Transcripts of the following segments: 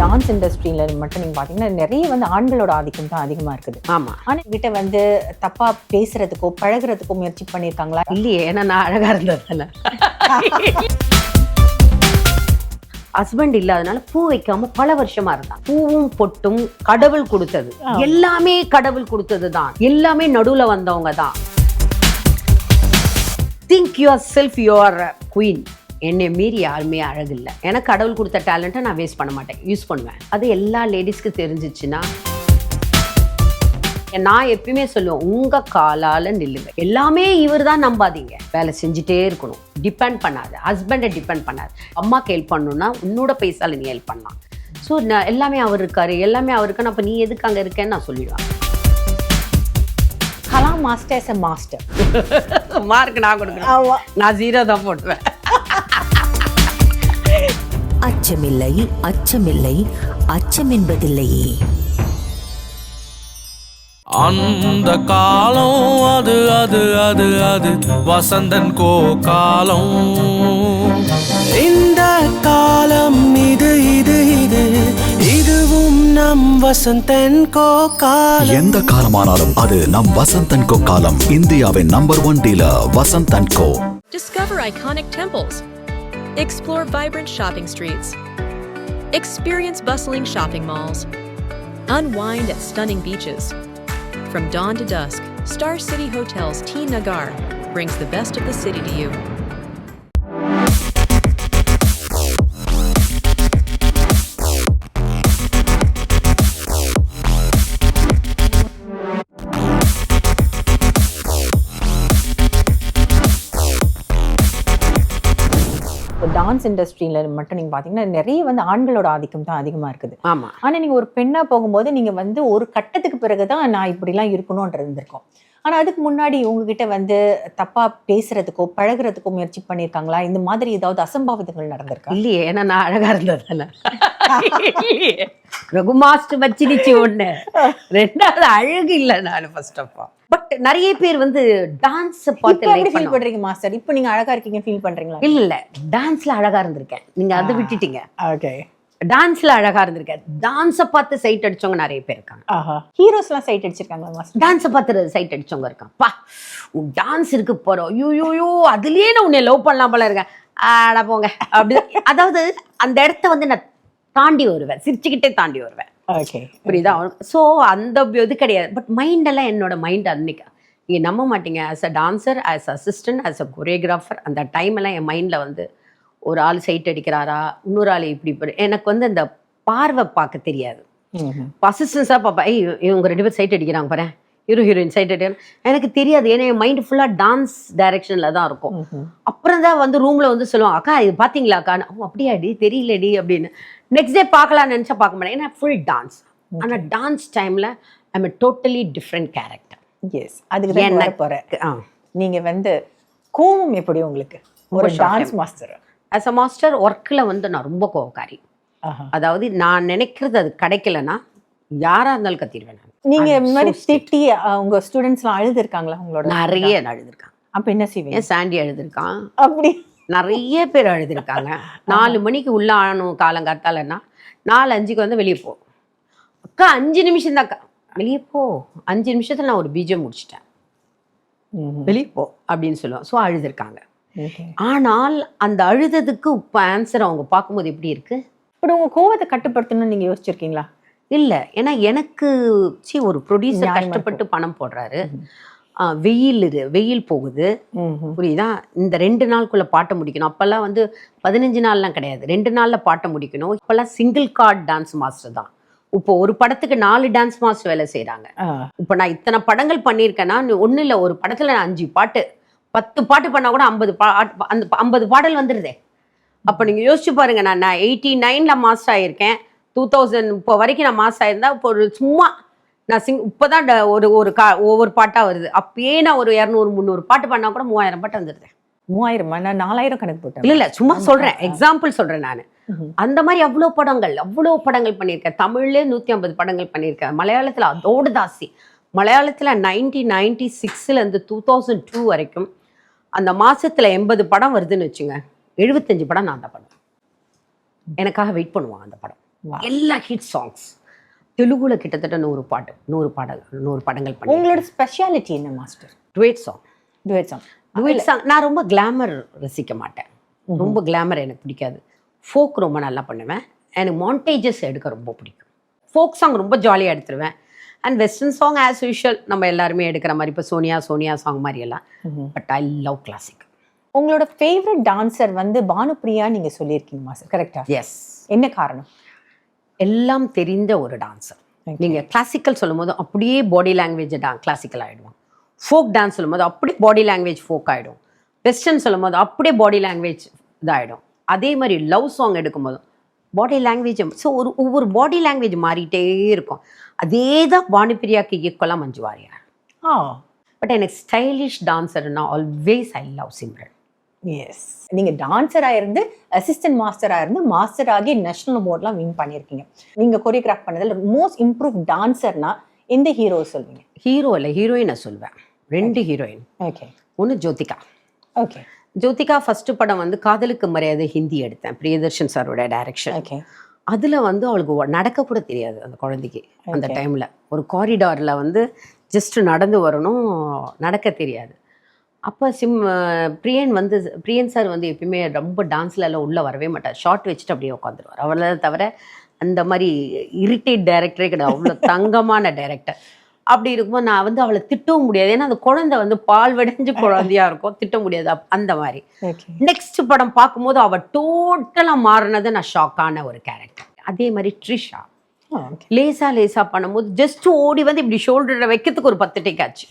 Dance இண்டஸ்ட்ரியில மட்டும் நீங்க பாத்தீங்கன்னா நிறைய வந்து ஆண்களோட ஆதிக்கம் தான் அதிகமா இருக்குது. ஆமா. ஆனா கிட்ட வந்து தப்பா பேசுறதுக்கோ பழகுறதுக்கோ முயற்சி பண்ணிருக்காங்களா? இல்லையே ஏன்னா நான் அழகா இருந்ததுனால ஹஸ்பண்ட் இல்லாதனால பூ வைக்காம பல வருஷமா இருந்தான். பூவும் பொட்டும் கடவுள் கொடுத்தது. எல்லாமே கடவுள் கொடுத்தது தான். எல்லாமே நடுவுல வந்தவங்க தான். Think yourself your queen என்னை மீறி யாருமே அழகு இல்லை எனக்கு கடவுள் கொடுத்த டேலண்ட்டை நான் வேஸ்ட் பண்ண மாட்டேன். யூஸ் பண்ணுவேன். அது எல்லா லேடிஸ்க்கு தெரிஞ்சிச்சுன்னா நான் எப்பயுமே சொல்லுவேன் உங்க காலால நில்லுங்க. எல்லாமே இவர் தான் நம்பாதீங்க. வேலை செஞ்சுட்டே இருக்கணும். டிபெண்ட் பண்ணாது. ஹஸ்பண்டை டிபெண்ட் பண்ணாது. அம்மாக்கு ஹெல்ப் பண்ணணும்னா உன்னோட பைசால நீ ஹெல்ப் பண்ணலாம். ஸோ நான் எல்லாமே அவர் இருக்காரு. எல்லாமே அவருக்கு அப்போ நீ எதுக்கு அங்கே இருக்கேன்னு நான் சொல்லிடுவேன். Kala master as a master mark நான் கொடுக்குறேன் நான் ஜீரோ தான் போட்டுவேன் அச்சமில்லை அச்சமில்லை அச்சம் என்பதில்லையே அந்த காலம் அது அது அது அது வசந்தன் கோ காலம் இந்த காலம் இது இது இது இதுவும் நம் வசந்தன் கோ காலம் எந்த காலமானாலும் அது நம் வசந்தன் கோ காலம் இந்தியாவின் number one dealer Vasanthan co. Discover iconic temples. Explore vibrant shopping streets. Experience bustling shopping malls. Unwind at stunning beaches. From dawn to dusk, Star City Hotels T Nagar brings the best of the city to you. Dance இண்டஸ்ட்ரியில மட்டும் நீங்க பாத்தீங்கன்னா நிறைய வந்து ஆண்களோட ஆதிக்கம் தான் அதிகமா இருக்குது. ஆமா. ஆனா நீங்க ஒரு பெண்ணா போகும்போது நீங்க வந்து ஒரு கட்டத்துக்கு பிறகுதான் நான் இப்படிலாம் இருக்கணும்ன்றது இருந்திருக்கும். ஆனா அதுக்கு முன்னாடி உங்ககிட்ட வந்து தப்பா பேசுறதுக்கோ பழகுறதுக்கோ முயற்சி பண்ணிருக்காங்களா? இந்த மாதிரி ஏதாவது அசம்பாவிதங்கள் நடந்திருக்கா? இல்லையே ஏன்னா நான் அழகா இருந்ததுனால. இல்லையே. ரகு மாஸ்டர் வச்சிருச்சு ஒண்ணு. ரெண்டாவது அழகு இல்லை நான் ஃபர்ஸ்ட் ஆஃப் ஆல் பட் நிறைய பேர் வந்து டான்ஸ் பார்த்து எப்படி ஃபீல் பண்றீங்க மாஸ்டர் இப்போ நீங்க அழகா இருக்கீங்க ஃபீல் பண்றீங்களா? இல்ல இல்ல டான்ஸ்ல அழகா இருந்திருக்கேன். நீங்க அதை விட்டுட்டீங்க. ஓகே டான்ஸ்ல அழகா இருந்திருக்கேன் டான்ஸை பார்த்து சைட் அடிச்சவங்க நிறைய பேர் இருக்காங்க. ஆஹா. ஹீரோஸ்லாம் சைட் அடிச்சிருக்காங்களா மாஸ்டர் டான்ஸை பார்த்து சைட் அடிச்சவங்க இருக்காங்க. பா டான்ஸ் இருக்கு போறோம் யூ யூ யூ அதுலயே நான் உன்னை லவ் பண்ணலாம் போல இருக்கேன். ஆடா போங்க. அப்படி அதாவது அந்த இடத்த வந்து நான் தாண்டி வருவேன். சிரிச்சுக்கிட்டே தாண்டி வருவேன். ஓகே புரியுதா? ஸோ அந்த இது கிடையாது. பட் மைண்டெல்லாம் என்னோட மைண்ட் அன்னைக்கு. நீங்கள் நம்ப மாட்டீங்க. As a dancer as assistant as a choreographer அந்த டைம் எல்லாம் என் மைண்டில் வந்து ஒரு ஆள் சைட் அடிக்கிறாரா? இன்னொரு ஆள் இப்படி எனக்கு வந்து இந்த பார்வை பார்க்க தெரியாது. அசிஸ்டன்ஸாக பார்ப்பேன். ஐய் இவங்க ரெண்டு பேர் சைட் அடிக்கிறாங்க பாரு. ஹீரோ ஹீரோயின் சைட் அடிக்கிறாங்க. எனக்கு தெரியாது. ஏன்னா என் மைண்டு ஃபுல்லாக டான்ஸ் டைரக்ஷனில் தான் இருக்கும். அப்புறம் தான் வந்து ரூமில் வந்து சொல்லுவாங்க அக்கா இது பார்த்தீங்களா அக்கா? ஓ அப்படியாடி? தெரியலடி அப்படின்னு. நெக்ஸ்ட் டே பார்க்கலாம்னு நினச்சா பார்க்க மாட்டேன். ஏன்னா ஃபுல் டான்ஸ் ஆனால் டான்ஸ் டைமில் I'm totally different character yes அதுக்கு தான் ஆ. நீங்க வந்து கோவம் எப்படி உங்களுக்கு? ஒரு dance. Master as a master ஒர்க்கில் வந்து நான் ரொம்ப கோவக்காரி. அதாவது நான் நினைக்கிறது அது கிடைக்கலன்னா யாராக இருந்தாலும் கத்திடுவேன் நான். நீங்க. திட்டி உங்க ஸ்டூடெண்ட்ஸ்லாம் அழுது இருக்காங்களா உங்களோட நிறைய அழுதுருக்கான் அப்ப என்ன செய்வீங்க? சாண்டி அழுதுருக்கான்? அப்படி. நிறைய பேர் அழுதுருக்காங்க. நாலு மணிக்கு உள்ள ஆகணும் காலங்காத்தாலன்னா நாலு அஞ்சுக்கு வந்து வெளியே போ. அக்கா அஞ்சு நிமிஷம் தான்க்கா. வெளியே போ. அஞ்சு நிமிஷத்துல நான் ஒரு பீஜம் முடிச்சிட்டேன். வெளியே போ. அப்படின்னு சொல்லுவோம் ஸோ அழுதுருக்காங்க. ஆனால் அந்த அழுததுக்கு இப்போ ஆன்சர் அவங்க பார்க்கும்போது எப்படி இருக்கு? இப்படி உங்க கோவத்தை கட்டுப்படுத்தணும்னு நீங்க யோசிச்சிருக்கீங்களா? இல்லை. ஏன்னா எனக்கு சி ஒரு ப்ரொடியூசர் கஷ்டப்பட்டு பணம் போடுறாரு. வெயில் இரு வெயில் போகுது. புரியுதா? இந்த ரெண்டு நாளுக்குள்ள பாட்டை முடிக்கணும். அப்போல்லாம் வந்து பதினஞ்சு நாள்லாம் கிடையாது. ரெண்டு நாளில் பாட்டை முடிக்கணும். இப்போல்லாம் சிங்கிள் கார்ட் டான்ஸ் மாஸ்டர் தான். இப்போ ஒரு படத்துக்கு நாலு டான்ஸ் மாஸ்டர் வேலை செய்கிறாங்க இப்போ நான் இத்தனை படங்கள் பண்ணியிருக்கேன்னா ஒன்றும் இல்லை ஒரு படத்தில் நான் அஞ்சு பாட்டு பத்து பாட்டு பண்ணால் கூட ஐம்பது பா அந்த ஐம்பது பாடல் வந்துடுதே அப்போ நீங்கள் யோசிச்சு பாருங்க நான் நான் எயிட்டி நைனில் மாஸ்டர் ஆகியிருக்கேன் டூ தௌசண்ட் இப்போ வரைக்கும் நான் மாஸ்டர் ஆயிருந்தா இப்போ ஒரு சும்மா நான் சிங் இப்போ தான் ஒரு ஒரு கா ஒவ்வொரு பாட்டாக வருது. அப்பயே நான் ஒரு இரநூறு முந்நூறு பாட்டு பண்ணால் கூட மூவாயிரம் பாட்டு வந்துடுது மூவாயிரமா நான் நாலாயிரம் கணக்கு போட்டேன். இல்லை இல்லை சும்மா சொல்கிறேன் எக்ஸாம்பிள் சொல்கிறேன் நான். அந்த மாதிரி அவ்வளோ படங்கள் அவ்வளோ படங்கள் பண்ணியிருக்கேன். தமிழ்லே நூற்றி ஐம்பது படங்கள் பண்ணியிருக்கேன். மலையாளத்தில் அதோடு தாசி. மலையாளத்தில் நைன்டீன் நைன்டி சிக்ஸ்லேருந்து டூ தௌசண்ட் டூ வரைக்கும் அந்த மாசத்துல எண்பது படம் வருதுன்னு வச்சுங்க எழுபத்தஞ்சு படம் நான் தான் பண்ணுவேன் எனக்காக வெயிட் பண்ணுவான் அந்த படம். எல்லா ஹிட் சாங்ஸ் தெலுங்குல கிட்டத்தட்ட நூறு பாட்டு நூறு பாடல் நூறு படங்கள் பண்ணி உங்களோட ஸ்பெஷாலிட்டி என்ன master duet song duet song duet song நான் ரொம்ப கிளாமர் ரசிக்க மாட்டேன். ரொம்ப கிளாமர் எனக்கு பிடிக்காது. ஃபோக் ரொம்ப நல்லா பண்ணுவேன். எனக்கு மாண்டேஜஸ் எடுக்க ரொம்ப பிடிக்கும். ஃபோக் சாங் ரொம்ப ஜாலியாக எடுத்துருவேன். And western song as usual நம்ம எல்லாருமே எடுக்கிற மாதிரி இப்போ சோனியா சோனியா சாங் மாதிரி எல்லாம் பட் ஐ லவ் கிளாசிக் உங்களோட ஃபேவரட் டான்சர் வந்து பானுப்ரியா நீங்க சொல்லியிருக்கீங்க மாஸ்டர். கரெக்டா எஸ் என்ன காரணம்? எல்லாம் தெரிந்த ஒரு டான்ஸர் நீங்கள் கிளாசிக்கல் சொல்லும்போது அப்படியே பாடி லாங்குவேஜ் டா கிளாசிக்கல் ஆகிடுவோம் ஃபோக் டான்ஸ் சொல்லும்போது அப்படியே பாடி லாங்குவேஜ் ஃபோக் ஆகிடும் வெஸ்டர்ன் சொல்லும்போது அப்படியே பாடி லாங்குவேஜ் இதாகிடும் அதே மாதிரி லவ் சாங் எடுக்கும்போதும் பாடி லாங்குவேஜ் ஸோ ஒரு ஒவ்வொரு பாடி லாங்குவேஜ் மாறிட்டே இருக்கும். அதே தான் பானுப்பிரியாக்கு ஈக்குவலாக மஞ்சு வாரியார் ஆ. பட் எனக்கு stylish டான்ஸர்னா always I love Simran yes நீங்க டான்சரா இருந்து அசிஸ்டன்ட் மாஸ்டரா இருந்து மாஸ்டர் ஆகி நேஷனல் அவார்ட்லாம் வின் பண்ணியிருக்கீங்க. நீங்க கொரியோகிராஃப் பண்ணதுல மோஸ்ட் இம்ப்ரூவ் டான்சர்னா எந்த ஹீரோ சொல்வீங்க? ஹீரோ இல்லை ஹீரோயினை சொல்வேன். ரெண்டு ஹீரோயின் ஓகே ஒன்று ஜோதிகா. ஓகே ஜோதிகா ஃபர்ஸ்ட் படம் வந்து காதலுக்கு மரியாதை ஹிந்தி எடுத்தேன். பிரியதர்ஷன் சாரோட டைரக்ஷன் ஓகே அதில் வந்து அவளுக்கு நடக்க கூட தெரியாது அந்த குழந்தைக்கு அந்த. டைமில் ஒரு காரிடாரில் வந்து ஜஸ்ட் நடந்து வரணும் நடக்க தெரியாது. அப்போ சிம் பிரியன் வந்து பிரியன் சார் வந்து எப்பயுமே ரொம்ப டான்ஸ்ல எல்லாம் உள்ளே வரவே மாட்டார். ஷார்ட் வச்சுட்டு அப்படியே உட்காந்துருவார். அவளை தவிர அந்த மாதிரி இரிட்டேட் டைரக்டரே கிடையாது. அவ்வளோ தங்கமான டைரக்டர் அப்படி இருக்கும்போது நான் வந்து அவளை திட்டவும் முடியாது. ஏன்னா அந்த குழந்தை வந்து பால் வெடைஞ்ச குழந்தையா இருக்கும். திட்ட முடியாது. அந்த மாதிரி. நெக்ஸ்ட் படம் பார்க்கும்போது அவ டோட்டலாக மாறினது நான் ஷாக்கான ஒரு கேரக்டர் அதே மாதிரி ட்ரிஷா லேசா லேசா பண்ணும்போது ஜஸ்ட் ஓடி வந்து இப்படி ஷோல்டரை வைக்கிறதுக்கு ஒரு பத்து டேக் ஆச்சு.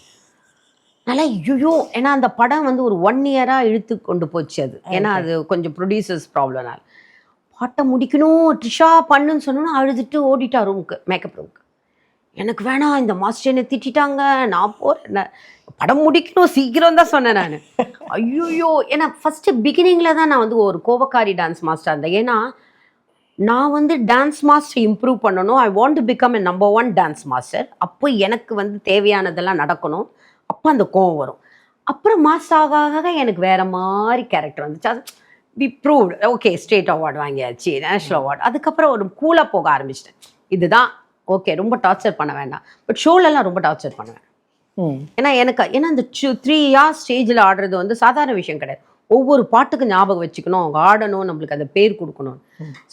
நல்லா ஐயோ ஏன்னா அந்த படம் வந்து ஒரு ஒன் இயராக இழுத்து கொண்டு போச்சு அது. ஏன்னா அது கொஞ்சம் ப்ரொடியூசர்ஸ் ப்ராப்ளம்னால பாட்டை முடிக்கணும். ட்ரிஷா பண்ணுன்னு சொன்னோன்னா அழுதுட்டு ஓடிட்டா ரூமுக்கு மேக்கப் ரூமுக்கு எனக்கு வேணாம் இந்த மாஸ்டர் என்னை திட்டிட்டாங்க நான் போகிறேன் படம் முடிக்கணும் சீக்கிரம் தான் சொன்னேன் நான். ஐயோ ஏன்னா ஃபஸ்ட்டு பிகினிங்கில் தான் நான் வந்து ஒரு கோபக்காரி டான்ஸ் மாஸ்டர் இருந்தேன். ஏன்னா நான் வந்து டான்ஸ் மாஸ்டர் இம்ப்ரூவ் பண்ணணும். I want to become a number one dance master அப்போ எனக்கு வந்து தேவையானதெல்லாம் நடக்கணும். அப்போ அந்த கோவம் வரும். அப்புறம் மாஸ்டர் ஆக ஆக எனக்கு வேற மாதிரி கேரக்டர் வந்துச்சு. அது we proved okay state award வாங்கியாச்சு நேஷ்னல் அவார்டு அதுக்கப்புறம் ஒரு கூலாக போக ஆரம்பிச்சிட்டேன். இதுதான். ஓகே ரொம்ப டார்ச்சர் பண்ண வேண்டாம். பட் ஷோலெல்லாம் ரொம்ப டார்ச்சர் பண்ணுவேன் ஏன்னா எனக்கு ஏன்னா அந்த த்ரீ இயர்ஸ் ஸ்டேஜில் ஆடுறது வந்து சாதாரண விஷயம் கிடையாது. ஒவ்வொரு பாட்டுக்கு ஞாபகம் வச்சுக்கணும். அவங்க ஆடணும் நம்மளுக்கு அந்த பேர் கொடுக்கணும்.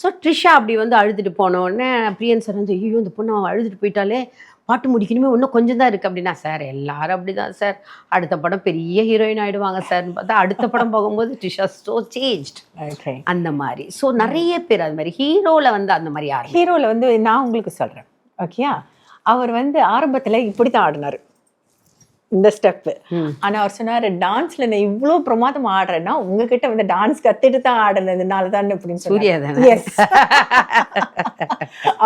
ஸோ ட்ரிஷா அப்படி வந்து அழுதுட்டு போனோடனே பிரியன் சார் வந்து ஐயோ இந்த பொண்ணு அவன் அழுதுட்டு போயிட்டாலே பாட்டு முடிக்கணுமே இன்னும் கொஞ்சம் தான் இருக்குது அப்படின்னா சார் எல்லாரும் அப்படிதான் சார் அடுத்த படம் பெரிய ஹீரோயின் ஆயிடுவாங்க சார்னு பார்த்தா அடுத்த படம் போகும்போது ட்ரிஷா ஸோ சேஞ்ச்ட் ஓகே அந்த மாதிரி. ஸோ நிறைய பேர் அது மாதிரி ஹீரோவில் வந்து அந்த மாதிரி யாரும் ஹீரோல வந்து நான் உங்களுக்கு சொல்றேன். ஓகேயா அவர் வந்து ஆரம்பத்துல இப்படி தான் ஆடினாரு. இந்த ஸ்டெப் ம். ஆனா அவர் சொன்னாரு டான்ஸ்ல நான் இவ்ளோ பிரமாதம் ஆடுறேன்னா உங்ககிட்ட வந்து டான்ஸ் கத்துட்டு தான் ஆடுனதுனால தான் அப்படின்னு தானே? எஸ்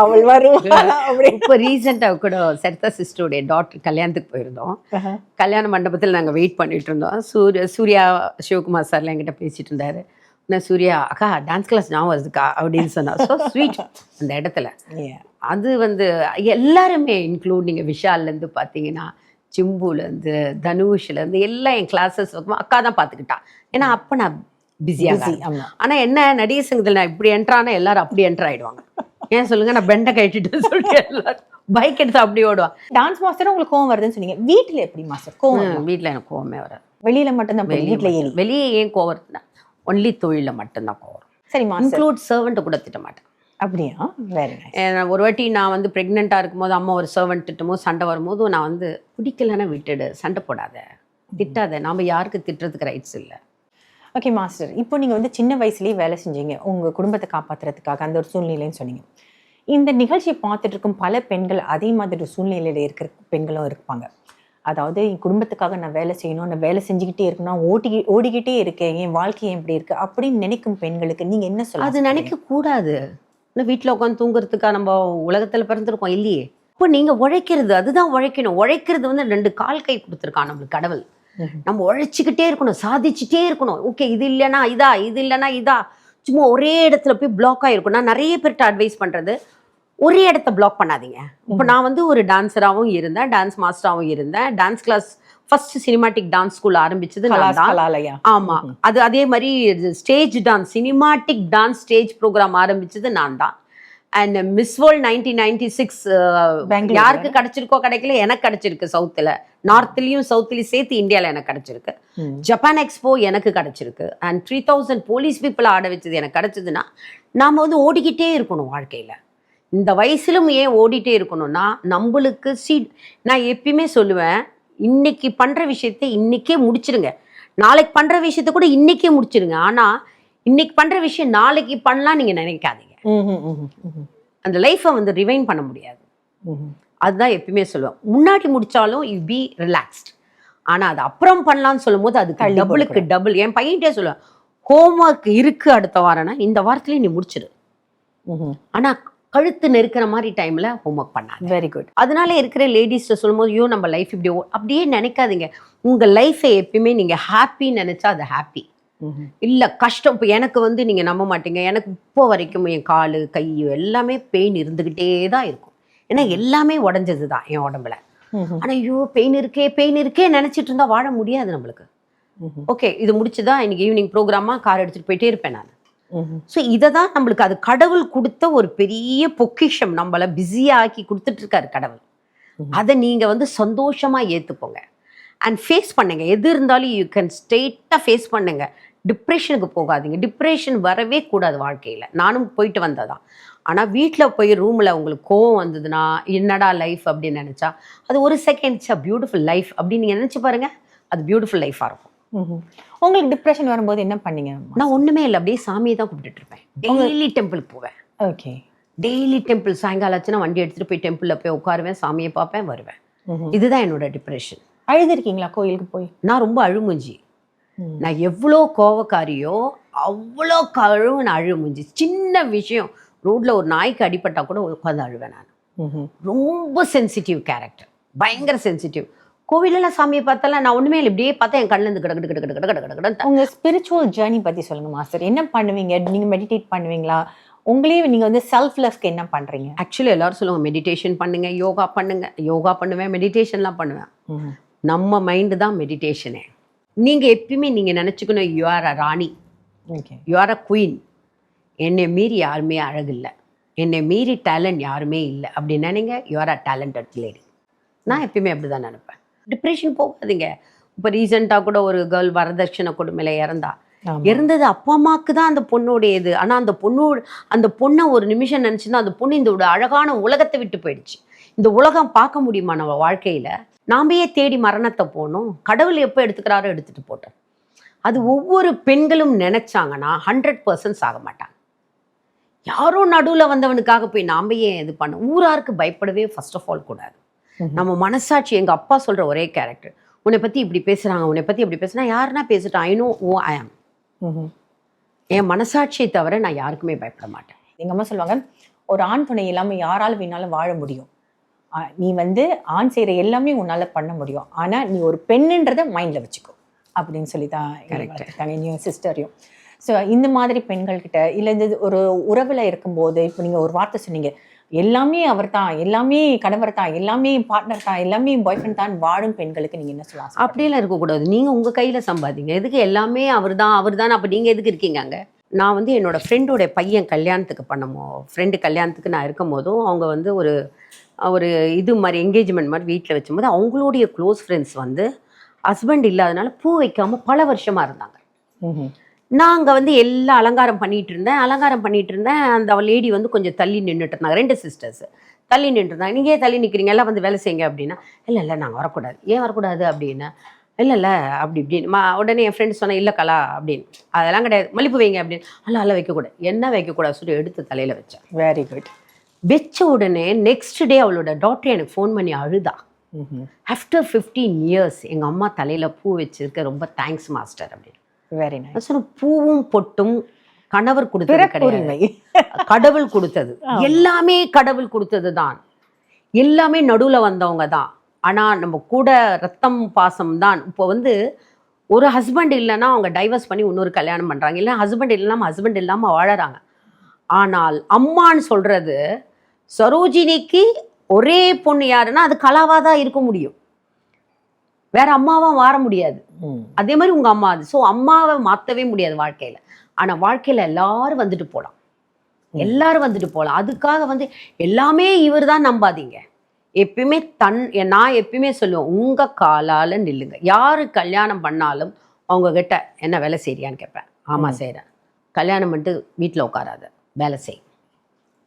அவள் வருவா அப்படி. இப்போ ரீசெண்டாக கூட சரிதா சிஸ்டருடைய டாக்டர் கல்யாணத்துக்கு போயிருந்தோம். கல்யாண மண்டபத்தில் நாங்கள் வெயிட் பண்ணிட்டு இருந்தோம். சூர்யா சூர்யா சிவகுமார் சார்லாம் என்கிட்ட பேசிட்டு இருந்தாரு. நான் சூர்யா அக்கா டான்ஸ் கிளாஸ் ஞாபகம் வருதுக்கா அப்படின்னு சொன்னா. ஸோ ஸ்வீட் அந்த இடத்துல. அது வந்து எல்லாருமே இன்க்ளூட் நீங்கள் விஷால்லேருந்து பார்த்தீங்கன்னா சிம்புலேருந்து தனுஷ்லேருந்து எல்லாம் என் கிளாஸஸ் அக்கா தான் பார்த்துக்கிட்டா. ஏன்னா அப்போ நான் பிஸியாக ஆனால் என்ன நடிகர் சங்கத்தில் நான் இப்படி என்ட்ரானா எல்லாரும் அப்படி என்டர் ஆயிடுவாங்க. ஏன் சொல்லுங்க? நான் பெண்டை கட்டிட்டு சொல்லிட்டு எல்லாரும் பைக் எடுத்து அப்படி ஓடுவான் டான்ஸ் மாஸ்டர் உங்களுக்கு கோவம் வருதுன்னு சொன்னீங்க. வீட்டுல எப்படி மாஸ்டர் கோவம்? வீட்டில் எனக்கு கோவமே வராது. வெளியில மட்டும்தான் மட்டும். வெளியே ஏன் கோவம் வருதுன்னா ஒன்லி தொழிலில் மட்டும்தான் கோவம் வரும் சரி மாஸ்டர். இன்க்ளூட் சர்வெண்ட்டை கூட திட்ட மாட்டேன். அப்படியா? ஏன்னா, ஒரு வாட்டி நான் வந்து ப்ரெக்னெண்ட்டாக இருக்கும்போது அம்மா ஒரு சர்வெண்ட் திட்டுமோ சண்டை வரும்போது நான் வந்து பிடிக்கலன்னா விட்டுடு சண்டை போடாத. திட்டாத. நாம் யாருக்கு திட்டுறதுக்கு ரைட்ஸ் இல்லை. Okay master. இப்போ நீங்கள் வந்து சின்ன வயசுலேயே வேலை செஞ்சீங்க. உங்கள் குடும்பத்தை காப்பாற்றுறதுக்காக அந்த ஒரு சூழ்நிலைன்னு சொன்னீங்க. இந்த நிகழ்ச்சியை பார்த்துட்டு இருக்கும் பல பெண்கள் அதே மாதிரி ஒரு சூழ்நிலையில் இருக்கிற பெண்களும் இருப்பாங்க. அதாவது என் குடும்பத்துக்காக நான் வேலை செய்யணும் நான் வேலை செஞ்சுக்கிட்டே இருக்கணும் ஓடி ஓடிக்கிட்டே இருக்கேன். என் வாழ்க்கை ஏன் இப்படி இருக்கு? அப்படின்னு நினைக்கும் பெண்களுக்கு நீங்கள் என்ன சொல்ல அது நினைக்க கூடாது. இன்னும் வீட்டில் உட்காந்து தூங்குறதுக்கா நம்ம உலகத்தில் பிறந்திருக்கோம் இல்லையே? இப்போ நீங்கள் உழைக்கிறது அதுதான் உழைக்கணும். உழைக்கிறது வந்து ரெண்டு கால் கை கொடுத்துருக்கான் நம்மளுக்கு கடவுள். நம்ம உழைச்சிக்கிட்டே இருக்கணும் சாதிச்சுட்டே இருக்கணும். ஓகே இது இல்லைன்னா இதா இது இல்லைன்னா இதா. சும்மா ஒரே இடத்துல போய் பிளாக் ஆகிருக்கும் நான் நிறைய பேர்கிட்ட அட்வைஸ் பண்ணுறது ஒரே இடத்த பிளாக் பண்ணாதீங்க. இப்போ நான் வந்து ஒரு டான்ஸராகவும் இருந்தேன் டான்ஸ் மாஸ்டராகவும் இருந்தேன். Dance class first cinematic dance school ஆரம்பிச்சது ஆமா. அது அதே மாதிரி stage dance cinematic dance stage program ஆரம்பிச்சது நான் தான். And Miss World nineteen ninety six யாருக்கு கிடைச்சிருக்கோ கிடைக்கல எனக்கு கிடைச்சிருக்கு சவுத்தில் நார்த்லயும் சவுத்லயும் சேர்த்து இந்தியாவில் எனக்கு கிடைச்சிருக்கு. ஜப்பான் எக்ஸ்போ எனக்கு கிடைச்சிருக்கு. And three thousand police people ஆட வச்சது எனக்கு கிடைச்சதுன்னா நாம் வந்து ஓடிக்கிட்டே இருக்கணும் வாழ்க்கையில். இந்த வயசுலும் ஏன் ஓடிட்டே இருக்கணும்னா நம்மளுக்கு சீ நான் எப்பயுமே சொல்லுவேன் இன்னைக்கு பண்ணுற விஷயத்தை இன்னைக்கே முடிச்சிருங்க. நாளைக்கு பண்ணுற விஷயத்த கூட இன்னைக்கே முடிச்சிருங்க. ஆனால் இன்னைக்கு பண்ணுற விஷயம் நாளைக்கு பண்ணலாம் நீங்கள் நினைக்காதீங்க. அந்த லைஃப்பை வந்து ரிவைன் பண்ண முடியாது. அதுதான் எப்பயுமே சொல்லுவேன். முன்னாடி முடிச்சாலும் யூ பி ரிலாக்ஸ்ட் ஆனால் அது அப்புறம் பண்ணலாம்னு சொல்லும்போது அதுக்கு தள்ளி டபுளுக்கு. டபுள் என் பையன்கிட்டே சொல்லுவேன் ஹோம்ஒர்க் இருக்கு அடுத்த வாரம்னா இந்த வாரத்துலயே நீ முடிச்சிடு. ஆனால் கழுத்து நெருக்கிற மாதிரி டைமில் ஹோம்ஒர்க் பண்ணாங்க வெரி குட் அதனால இருக்கிற லேடிஸ்ட்ட சொல்லும்போது ஐயோ நம்ம லைஃப் இப்படி அப்படியே நினைக்காதீங்க. உங்கள் லைஃப்பை எப்பயுமே நீங்கள் ஹாப்பின்னு நினச்சா அது ஹாப்பி. இல்லை கஷ்டம். இப்போ எனக்கு வந்து நீங்கள் நம்ப மாட்டீங்க. எனக்கு இப்போ வரைக்கும் என் கால் கை எல்லாமே பெயின் இருந்துக்கிட்டே தான் இருக்கும். ஏன்னா எல்லாமே உடஞ்சது தான் என் உடம்புல. ஆனால் ஐயோ பெயின் இருக்கே பெயின் இருக்கே நினச்சிட்டு இருந்தால் வாழ முடியாது நம்மளுக்கு. ஓகே இது முடிச்சுதான். இன்னைக்கு ஈவினிங் ப்ரோக்ராமாக கார் எடுத்துகிட்டு போயிட்டே இருப்பேன் நான். ஸோ இதை தான் நம்மளுக்கு அது கடவுள் கொடுத்த ஒரு பெரிய பொக்கிஷம். நம்மளை பிஸியாக்கி கொடுத்துட்டு இருக்காரு கடவுள். அதை நீங்கள் வந்து சந்தோஷமாக ஏற்றுப்போங்க அண்ட் ஃபேஸ் பண்ணுங்க. எது இருந்தாலும் யூ கேன் ஸ்ட்ரெயிட்டாக ஃபேஸ் பண்ணுங்க. டிப்ரெஷனுக்கு போகாதீங்க. டிப்ரெஷன் வரவே கூடாது வாழ்க்கையில். நானும் போயிட்டு வந்ததான் ஆனால் வீட்டில் போய் ரூமில் உங்களுக்கு கோவம் வந்ததுன்னா என்னடா லைஃப் அப்படின்னு நினச்சா அது ஒரு செகண்ட்ஸ் அ பியூட்டிஃபுல் லைஃப் அப்படின்னு நீங்கள் நினச்சி பாருங்க. அது பியூட்டிஃபுல் லைஃபாக இருக்கும். உங்களுக்கு டிப்ரெஷன் வரும்போது என்ன பண்ணீங்க? நான் ஒன்றுமே இல்லை அப்படியே சாமியை தான் கும்பிட்டுட்டு இருப்பேன். டெய்லி டெம்பிளுக்கு போவேன். ஓகே. டெய்லி டெம்பிள் சாயங்காலம் ஆச்சுன்னா வண்டி எடுத்துகிட்டு போய் டெம்பிளில் போய் உட்காருவேன் சாமியை பார்ப்பேன் வருவேன். இதுதான் என்னோட டிப்ரெஷன் அழுதுருக்கீங்களா கோயிலுக்கு போய்? நான் ரொம்ப அழுமுஞ்சி. நான் எவ்வளோ கோவக்காரியோ அவ்வளோ கழுவு நான் அழுமுஞ்சி. சின்ன விஷயம். ரோட்டில் ஒரு நாய்க்கு அடிபட்டா கூட உட்காந்து அழுவேன் நான். ரொம்ப சென்சிட்டிவ் கேரக்டர் பயங்கர சென்சிட்டிவ் கோவிலெல்லாம் சாமியை பார்த்தாலாம் நான் ஒன்றுமே இல்லை. இப்படியே பார்த்தா என் கண்ணில் இருந்து கிட கிட கிட கிட கிட கிட கிட உங்க ஸ்பிரிச்சுவல் ஜேர்னி பத்தி சொல்லுங்க மாஸ்டர் என்ன பண்ணுவீங்க? நீங்க மெடிடேட் பண்ணுவீங்களா? உங்களே நீங்க வந்து செல்ஃப் லவ்க்கு என்ன பண்றீங்க? ஆக்சுவலி எல்லாரும் சொல்லுவாங்க மெடிடேஷன் பண்ணுங்க யோகா பண்ணுங்க. யோகா பண்ணுவேன் மெடிடேஷன்லாம் பண்ணுவேன். நம்ம மைண்டு தான் மெடிடேஷனே நீங்கள் எப்பயுமே நீங்கள் நினச்சிக்கணும் you are a Rani. Okay you are a queen என்னை மீறி யாருமே அழகில்லை என்னை மீறி டேலண்ட் யாருமே இல்லை. அப்படி நினைங்க you are a talented lady நான் எப்பயுமே அப்படி தான் நினைப்பேன். டிப்ரெஷன் போகாதீங்க. இப்போ ரீசெண்டாக கூட ஒரு கேர்ள் வரதட்சணை கொடுமையில இறந்தா. ஆமா. இறந்தது அப்பா அம்மாவுக்கு தான் அந்த பொண்ணோடையது. ஆனால் அந்த பொண்ணோட அந்த பொண்ணை ஒரு நிமிஷம் நினச்சிருந்தா அந்த பொண்ணு இந்த ஒரு அழகான உலகத்தை விட்டு போயிடுச்சு. இந்த உலகம் பார்க்க முடியுமா நம்ம வாழ்க்கையில்? நாமையே தேடி மரணத்தை போகணும் கடவுள் எப்போ எடுத்துக்கிறாரோ எடுத்துட்டு போட்டோம் அது ஒவ்வொரு பெண்களும் நினைச்சாங்கன்னா ஹண்ட்ரட் பர்சன்ட் ஆக மாட்டாங்க. யாரோ நடுவில் வந்தவனுக்காக போய் நாம ஏன் இது பண்ண ஊராருக்கு பயப்படவே ஃபர்ஸ்ட் ஆஃப் ஆல் கூடாது. நம்ம மனசாட்சி எங்கள் அப்பா சொல்கிற ஒரே கேரக்டர் உன்னை பற்றி இப்படி பேசுகிறாங்க உன்னை பற்றி இப்படி பேசுனா யாருன்னா பேசிட்டேன் ஐ நோ ஓ ஐ ஆம். என் மனசாட்சியை தவிர நான் யாருக்குமே பயப்பட மாட்டேன். எங்க அம்மா சொல்லுவாங்க ஒரு ஆண் துணை இல்லாம யாரால வேணாலும் வாழ முடியும். நீ வந்து ஆண் செய்யற எல்லாமே உன்னால பண்ண முடியும். ஆனா நீ ஒரு பெண்ணுன்றத மைண்ட்ல வச்சுக்கோ. அப்படின்னு சொல்லி தான். இனியும் சிஸ்டரையும் ஸோ இந்த மாதிரி பெண்கள் கிட்ட இல்ல இந்த ஒரு உறவுல இருக்கும்போது இப்போ நீங்க ஒரு வார்த்தை சொன்னீங்க எல்லாமே அவர் தான் எல்லாமே கணவர் தான் எல்லாமே பார்ட்னர் தான் எல்லாமே பாய் ஃப்ரெண்ட் தான் வாழும் பெண்களுக்கு நீங்க என்ன சொல்லலாம் அப்படியெல்லாம் இருக்கக்கூடாது. நீங்கள் உங்கள் கையில் சம்பாதிங்க. எதுக்கு எல்லாமே அவர் தான் அவர் தான் அப்போ நீங்கள் எதுக்கு இருக்கீங்க அங்கே? நான் வந்து என்னோட ஃப்ரெண்டோட பையன் கல்யாணத்துக்கு பண்ணமோ ஃப்ரெண்டு கல்யாணத்துக்கு நான் இருக்கும் போதும் அவங்க வந்து ஒரு ஒரு இது மாதிரி என்கேஜ்மெண்ட் மாதிரி வீட்டில் வச்சும்போது அவங்களுடைய க்ளோஸ் ஃப்ரெண்ட்ஸ் வந்து ஹஸ்பண்ட் இல்லாதனால பூ வைக்காம பல வருஷமாக இருந்தாங்க. நான் அங்கே வந்து எல்லாம் அலங்காரம் பண்ணிட்டு இருந்தேன். அலங்காரம் பண்ணிட்டு இருந்தேன். அந்த லேடி வந்து கொஞ்சம் தள்ளி நின்றுட்டு இருந்தாங்க. ரெண்டு சிஸ்டர்ஸ் தள்ளி நின்றுட்டு இருந்தாங்க. நீங்கள் ஏன் தள்ளி நிற்கிறீங்க எல்லாம் வந்து வேலை செய்யுங்க அப்படின்னா இல்லை இல்லை நாங்கள் வரக்கூடாது. ஏன் வரக்கூடாது? அப்படின்னா இல்லை இல்லை. அப்படி இப்படின்னு. மா உடனே என் ஃப்ரெண்ட் சொன்னேன் இல்லை கலா. அப்படின்னு. அதெல்லாம் கிடையாது. மல்லிப்பூ வைங்க. அப்படின்னு. அல்ல அல்ல வைக்கக்கூடாது என்ன வைக்கக்கூடாது சொல்லி எடுத்து தலையில் வச்சேன் வெரி குட் வச்ச உடனே நெக்ஸ்ட் டே அவளோட டாக்டர் எனக்கு ஃபோன் பண்ணி அழுதா. ஆஃப்டர் ஃபிஃப்டீன் இயர்ஸ் எங்கள் அம்மா தலையில் பூ வச்சிருக்க ரொம்ப தேங்க்ஸ் மாஸ்டர் அப்படின்னு. வெரி நைஸ் பூவும் பொட்டும் கணவர் கொடுத்தது கிடையாது. கடவுள் கொடுத்தது. எல்லாமே கடவுள் கொடுத்தது தான் எல்லாமே நடுவுல வந்தவங்க தான். ஆனா நம்ம கூட ரத்தம் பாசம் தான். இப்போ வந்து ஒரு ஹஸ்பண்ட் இல்லைன்னா அவங்க டைவர்ஸ் பண்ணி இன்னொரு கல்யாணம் பண்றாங்க. இல்லை ஹஸ்பண்ட் இல்லாம ஹஸ்பண்ட் இல்லாம வாழறாங்க. ஆனால் அம்மான்னு சொல்றது சரோஜினிக்கு ஒரே பொண்ணு யாருன்னா அது கலாவா தான் இருக்க முடியும். வேற அம்மாவா மாற முடியாது. ம். அதே மாதிரி உங்க அம்மா அது. ஸோ அம்மாவை மாற்றவே முடியாது வாழ்க்கையில. ஆனா வாழ்க்கையில எல்லாரும் வந்துட்டு போகலாம் எல்லாரும் வந்துட்டு போகலாம் அதுக்காக வந்து எல்லாமே இவர் தான் நம்பாதீங்க. எப்பயுமே தன் நான் எப்பயுமே சொல்லுவேன் உங்க காலால நில்லுங்க. யாரு கல்யாணம் பண்ணாலும் அவங்க கிட்ட என்ன வேலை செய்றியான்னு கேட்பேன். ஆமா செய்றேன். கல்யாணம் பண்ணிட்டு வீட்டில் உட்காராத. வேலை செய்.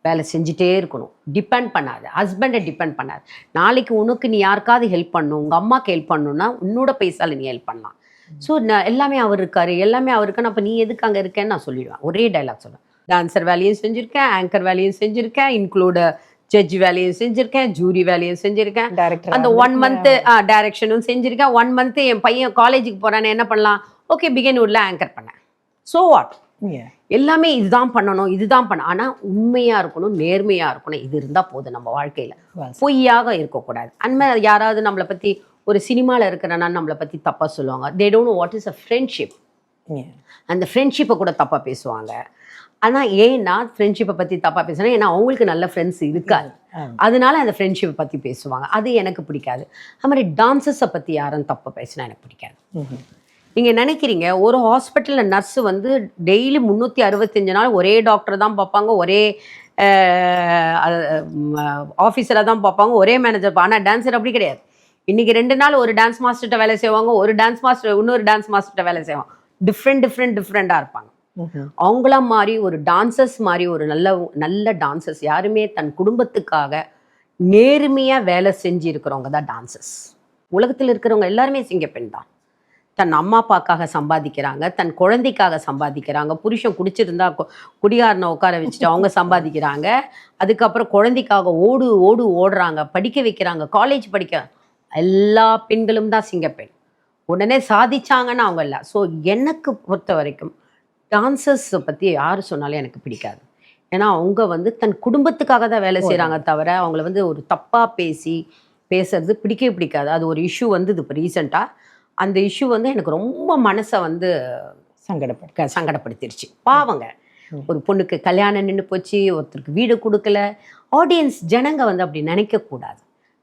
வேலை செஞ்சுட்டே இருக்கணும். டிபெண்ட் பண்ணாத. ஹஸ்பண்டை டிபெண்ட் பண்ணாத. நாளைக்கு உனக்கு நீ யாருக்காவது ஹெல்ப் பண்ணணும் உங்கள் அம்மாக்கு ஹெல்ப் பண்ணணும்னா உன்னோட பைசால நீ ஹெல்ப் பண்ணலாம். ஸோ எல்லாமே அவர் இருக்காரு. எல்லாமே அவர் இருக்கான்னு அப்போ நீ எதுக்கு அங்கே இருக்கேன்னு நான் சொல்லிடுவேன். ஒரே டைலாக் சொல்லுவேன். டான்சர் வேலையும் செஞ்சுருக்கேன். ஆங்கர் வேலையும் செஞ்சுருக்கேன். இன்க்ளூட ஜட்ஜ் வேலையும் செஞ்சுருக்கேன். ஜூரி வேலையும் செஞ்சுருக்கேன். அந்த ஒன் மந்த்து டைரக்ஷனும் செஞ்சுருக்கேன். ஒன் மந்த்து என் பையன் காலேஜுக்கு போகிறான்னு என்ன பண்ணலாம்? ஓகே பிகின்வுட்ல ஆங்கர் பண்ணேன். ஸோ வாட் எல்லாமே இதுதான் பண்ணணும் இதுதான் பண்ண ஆனால் உண்மையாக இருக்கணும் நேர்மையாக இருக்கணும் இது இருந்தால் போதும் நம்ம வாழ்க்கையில். பொய்யாக இருக்கக்கூடாது. அண்மையாக யாராவது நம்மளை பற்றி ஒரு சினிமாவில் இருக்கிறனா நம்மளை பற்றி தப்பாக சொல்லுவாங்க. They don't what is a friendship அந்த ஃப்ரெண்ட்ஷிப்பை கூட தப்பாக பேசுவாங்க. ஆனால் ஏன்னா ஃப்ரெண்ட்ஷிப்பை பற்றி தப்பாக பேசுனா ஏன்னா அவங்களுக்கு நல்ல ஃப்ரெண்ட்ஸ் இருக்காது. அதனால அந்த ஃப்ரெண்ட்ஷிப்பை பற்றி பேசுவாங்க. அது எனக்கு பிடிக்காது. அது மாதிரி டான்சஸை பற்றி யாரும் தப்பாக பேசினா எனக்கு பிடிக்காது. நீங்கள் நினைக்கிறீங்க ஒரு ஹாஸ்பிட்டலில் நர்ஸு வந்து டெய்லி முந்நூற்றி அறுபத்தஞ்சு நாள் ஒரே டாக்டர் தான் பார்ப்பாங்க ஒரே ஆஃபீஸில் தான் பார்ப்பாங்க ஒரே மேனேஜர் ஆனால் டான்ஸர் அப்படி கிடையாது. இன்னைக்கு ரெண்டு நாள் ஒரு டான்ஸ் மாஸ்டர்கிட்ட வேலை செய்வாங்க ஒரு டான்ஸ் மாஸ்டர் இன்னொரு டான்ஸ் மாஸ்டர்கிட்ட வேலை செய்வாங்க. டிஃப்ரெண்ட் டிஃப்ரெண்ட் டிஃப்ரெண்ட்டாக இருப்பாங்க. அவங்களாம் மாதிரி ஒரு டான்சர்ஸ் மாதிரி ஒரு நல்ல நல்ல டான்சர்ஸ் யாருமே தன் குடும்பத்துக்காக நேர்மையாக வேலை செஞ்சு இருக்கிறவங்க தான் டான்சர்ஸ் உலகத்தில் இருக்கிறவங்க எல்லாருமே சிங்கப்பெண் தான். தன் அம்மா அப்பாக்காக சம்பாதிக்கிறாங்க தன் குழந்தைக்காக சம்பாதிக்கிறாங்க புருஷன் குடிச்சிருந்தா குடிகாரனை உட்கார வச்சுட்டு அவங்க சம்பாதிக்கிறாங்க. அதுக்கப்புறம் குழந்தைக்காக ஓடு ஓடு ஓடுறாங்க படிக்க வைக்கிறாங்க காலேஜ் படிக்க எல்லா பெண்களும் தான் சிங்கப்பெண். உடனே சாதிச்சாங்கன்னு அவங்க இல்லை. ஸோ எனக்கு பொறுத்த வரைக்கும் டான்சர்ஸை பற்றி யார் சொன்னாலும் எனக்கு பிடிக்காது. ஏன்னா அவங்க வந்து தன் குடும்பத்துக்காக தான் வேலை செய்கிறாங்க தவிர அவங்கள வந்து ஒரு தப்பாக பேசி பேசுறது பிடிக்கவே பிடிக்காது. அது ஒரு இஷ்யூ வந்தது இப்போ ரீசெண்டாக அந்த இஷ்யூ வந்து எனக்கு ரொம்ப மனசை வந்து சங்கடப்படும் க- சங்கடப்படுத்திருச்சு. பாவங்க. ஒரு பொண்ணுக்கு கல்யாணம் நின்று போச்சு ஒருத்தருக்கு வீடு கொடுக்கல. ஆடியன்ஸ் ஜனங்க வந்து அப்படி நினைக்கக்கூடாது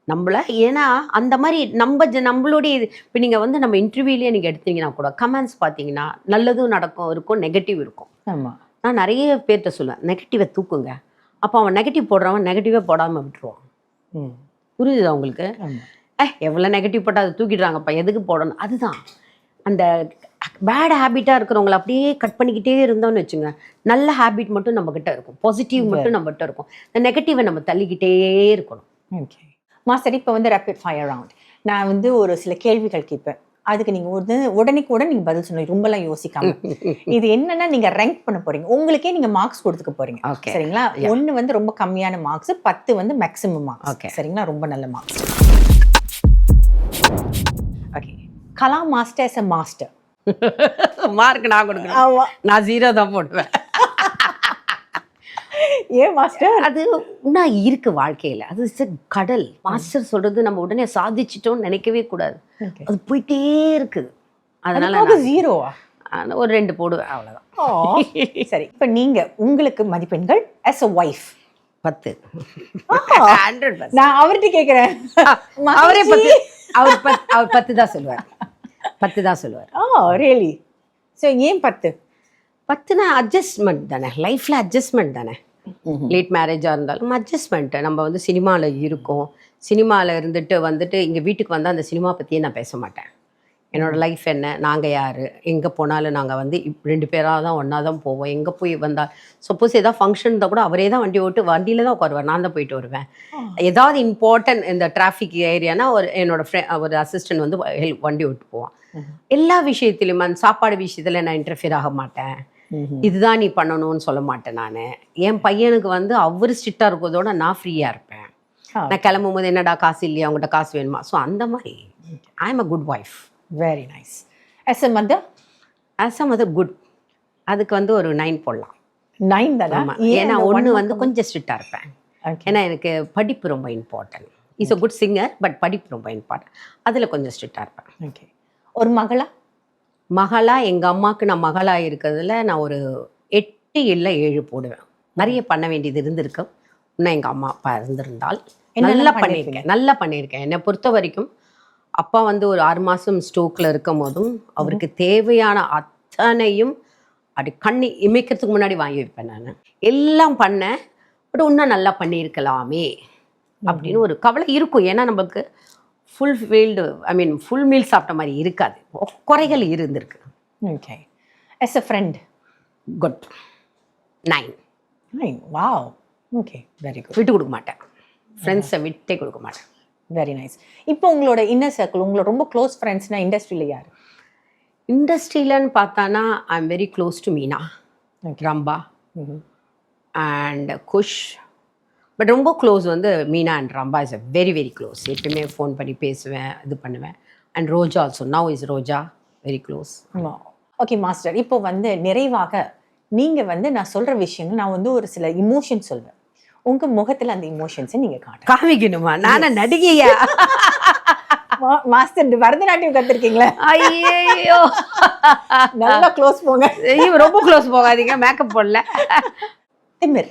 நம்மள ஏன்னா அந்த மாதிரி நம்ம ஜ- நம்மளுடைய இப்போ நீங்கள் வந்து நம்ம இன்டர்வியூலேயே நீங்கள் எடுத்தீங்கன்னா கூட கமெண்ட்ஸ் பார்த்தீங்கன்னா நல்லதும் நடக்கும் இருக்கும் நெகட்டிவ் இருக்கும். ஆமா. நான் நிறைய பேர்கிட்ட சொல்லுவேன் நெகட்டிவை தூக்குங்க. அப்போ அவன் நெகட்டிவ் போடுறவன் நெகட்டிவே போடாமல் விட்டுருவான். ம். புரியுதா உங்களுக்கு? ஏ எவ்வளோ நெகட்டிவ் போட்டால் அதை தூக்கிடுறாங்கப்பா. எதுக்கு போடணும்? அதுதான். அந்த பேட் ஹேபிட்டாக இருக்கிறவங்கள அப்படியே கட் பண்ணிக்கிட்டே இருந்தோம்னு வச்சுங்க. நல்ல ஹேபிட் மட்டும் நம்மக்கிட்ட இருக்கும். பாசிட்டிவ் மட்டும் நம்மகிட்ட இருக்கும். இந்த நெகட்டிவை நம்ம தள்ளிக்கிட்டே இருக்கணும். ஓகே மாஸ்டர் இப்போ வந்து ரேபிட் ஃபயர் ரவுண்ட் நான் வந்து ஒரு சில கேள்விகள் கேட்பேன். அதுக்கு நீங்க உடனே உடனே கூட நீங்க பதில் சொன்னீங்க ரொம்பலாம் யோசிக்காம. இது என்னன்னா நீங்க ரேங்க் பண்ண போறீங்க. உங்களுக்கே நீங்க மார்க்ஸ் கொடுத்துக்க போறீங்க. சரிங்களா. ஒன்னு வந்து ரொம்ப கம்மியான மார்க்ஸ் பத்து வந்து மேக்ஸிமம் மார்க்ஸ். சரிங்களா? ரொம்ப நல்ல marks Kala master as a master mark நான் கொடுக்குறேன் நான் ஜீரோ தான் போடுவேன். ஏன் மாஸ்டர் அது இன்னும் இருக்கு வாழ்க்கையில். அது a கடல். மாஸ்டர் சொல்றது நம்ம உடனே சாதிச்சிட்டோம்னு நினைக்கவே கூடாது. அது போயிட்டே இருக்குது. அதனால நான் ஜீரோவா நான் ஒரு ரெண்டு போடுவேன் அவ்வளோதான் சரி. இப்போ நீங்க உங்களுக்கு மதிப்பெண்கள் as a ஒய்ஃப் பத்து. ஹண்ட்ரட் நான் அவர்கிட்ட கேக்குறேன். அவரே. பத்து. அவர் பத்து அவர் பத்து தான் சொல்லுவார். பத்து தான் சொல்லுவார். ஆ ரியலி ஸோ ஏன் பத்து? பத்துனா அட்ஜஸ்ட்மெண்ட் தானே. லைஃப்பில் அட்ஜஸ்ட்மெண்ட் தானே. லேட் மேரேஜாக இருந்தாலும் அட்ஜஸ்ட்மெண்ட்டு நம்ம வந்து சினிமாவில் இருக்கோம். சினிமாவில் இருந்துட்டு வந்துட்டு இங்கே வீட்டுக்கு வந்தால் அந்த சினிமா பற்றியே நான் பேச மாட்டேன். என்னோட லைஃப் என்ன? நாங்கள் யார்? எங்கே போனாலும் நாங்கள் வந்து ரெண்டு பேராக தான் ஒன்றா தான் போவோம். எங்கே போய் வந்தால் சப்போஸ் ஏதாவது ஃபங்க்ஷன் இருந்தால் கூட அவரே தான் வண்டி ஓட்டு வண்டியில் தான் உட்காருவார். நான் தான் போயிட்டு வருவேன். ஏதாவது இம்பார்ட்டன்ட் இந்த டிராஃபிக் ஏரியானா ஒரு என்னோட ஃப்ரெண்ட் ஒரு அசிஸ்டன்ட் வந்து ஹெல்ப் வண்டி ஓட்டு போவான். எல்லா விஷயத்திலும் அந்த சாப்பாடு விஷயத்தில் நான் இன்டர்ஃபியர் ஆக மாட்டேன். இதுதான் நீ பண்ணணும்னு சொல்ல மாட்டேன் நான். என் பையனுக்கு வந்து அவர் ஸ்ட்ரிக்டாக இருக்கிறதோட நான் ஃப்ரீயாக இருப்பேன். நான் கிளம்பும் போது என்னடா காசு இல்லையா? அவங்ககிட்ட காசு வேணுமா? ஸோ அந்த மாதிரி. I am a good wife very nice as a mother? As a mother good அதுக்கு வந்து ஒரு நைன் போடலாம். நைன் தானே. ஏன்னா ஒன்று வந்து கொஞ்சம் ஸ்ட்ரிக்டாக இருப்பேன். ஏன்னா எனக்கு படிப்பு ரொம்ப important is a good singer but படிப்பு ரொம்ப இம்பார்ட்டன்ட் அதில் கொஞ்சம் ஸ்ட்ரிக்டாக இருப்பேன். ஓகே ஒரு மகளா? மகளா எங்கள் அம்மாவுக்கு நான் மகளா இருக்கிறதுல நான் ஒரு எட்டு இல்லை ஏழு போடுவேன். நிறைய பண்ண வேண்டியது இருந்திருக்கு. இன்னும் எங்கள் அம்மா அப்பா இருந்திருந்தால் நல்லா? பண்ணியிருக்கேன். நல்லா பண்ணியிருக்கேன். என்னை பொறுத்த வரைக்கும் அப்பா வந்து ஒரு ஆறு மாதம் ஸ்டோக்கில் இருக்கும் போதும் அவருக்கு தேவையான அத்தனையும் அப்படி கண்ணி இமைக்கிறதுக்கு முன்னாடி வாங்கி வைப்பேன் நான். எல்லாம் பண்ணேன் பட் இன்னும் நல்லா பண்ணியிருக்கலாமே அப்படின்னு ஒரு கவலை இருக்கும். ஏன்னா நமக்கு full field I mean full meal சாப்பிட்ட மாதிரி இருக்காது. குறைகள் இருந்திருக்கு. Okay yes a friend good nine wow okay very good விட்டு கொடுக்க மாட்டேன். ஃப்ரெண்ட்ஸை விட்டே கொடுக்க மாட்டேன். வெரி நைஸ் இப்போ உங்களோட இன்னர் சர்க்கிள் உங்களோட ரொம்ப க்ளோஸ் ஃப்ரெண்ட்ஸ்னா இண்டஸ்ட்ரியில் யார்? இண்டஸ்ட்ரியிலன்னு பார்த்தானா I am very close to Meena Rambha. And Kush but ரொம்ப க்ளோஸ் வந்து Meena and Rambha is a very very close எப்பயுமே ஃபோன் பண்ணி பேசுவேன் இது பண்ணுவேன். And Roja also now is Roja very close okay master இப்போ வந்து நிறைவாக நீங்கள் வந்து நான் சொல்கிற விஷயங்கள் நான் வந்து ஒரு சில இமோஷன் சொல்வேன். உங்கள் முகத்தில் அந்த இமோஷன்ஸை நீங்கள் காட்டுங்க காமிக்கணுமா? நானே நடிகையா? மாஸ்டர் பரதநாட்டியம் கற்றுருக்கீங்களே ஐயோ நல்லா க்ளோஸ் போங்க. ரொம்ப க்ளோஸ் போகாதீங்க மேக்கப் போடல. திமிர்.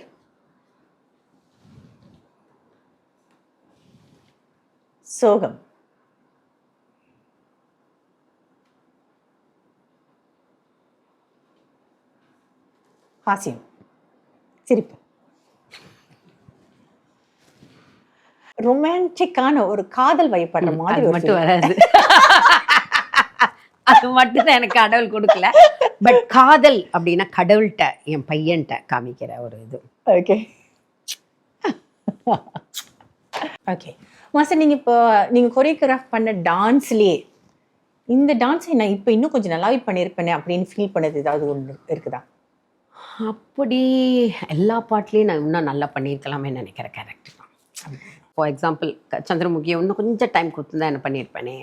சோகம். ஹாஸ்யம் சிரிப்பு. ரொமான்டிக்கான ஒரு காதல் வயப்படுற மாதிரி மட்டும். வராது. அது மட்டும் தான் எனக்கு கடவுள் கொடுக்கல. பட் காதல் அப்படின்னா கடவுள்கிட்ட என் பையன்கிட்ட காமிக்கிற ஒரு இது. ஓகே ஓகே மாஸ்டர் நீங்கள் இப்போ நீங்கள் கொரியோகிராஃப் பண்ண டான்ஸ்லேயே இந்த டான்ஸை நான் இப்போ இன்னும் கொஞ்சம் நல்லாவே பண்ணியிருப்பேனே அப்படின்னு ஃபீல் பண்ணது ஏதாவது ஒன்று இருக்குதா? அப்படி எல்லா பாட்டுலேயும் நான் இன்னும் நல்லா பண்ணியிருக்கலாமே நினைக்கிற கேரக்டர் தான். ஃபார் எக்ஸாம்பிள் சந்திரமுகியை இன்னும் கொஞ்சம் டைம் கொடுத்துருந்தா என்ன பண்ணியிருப்பேனே?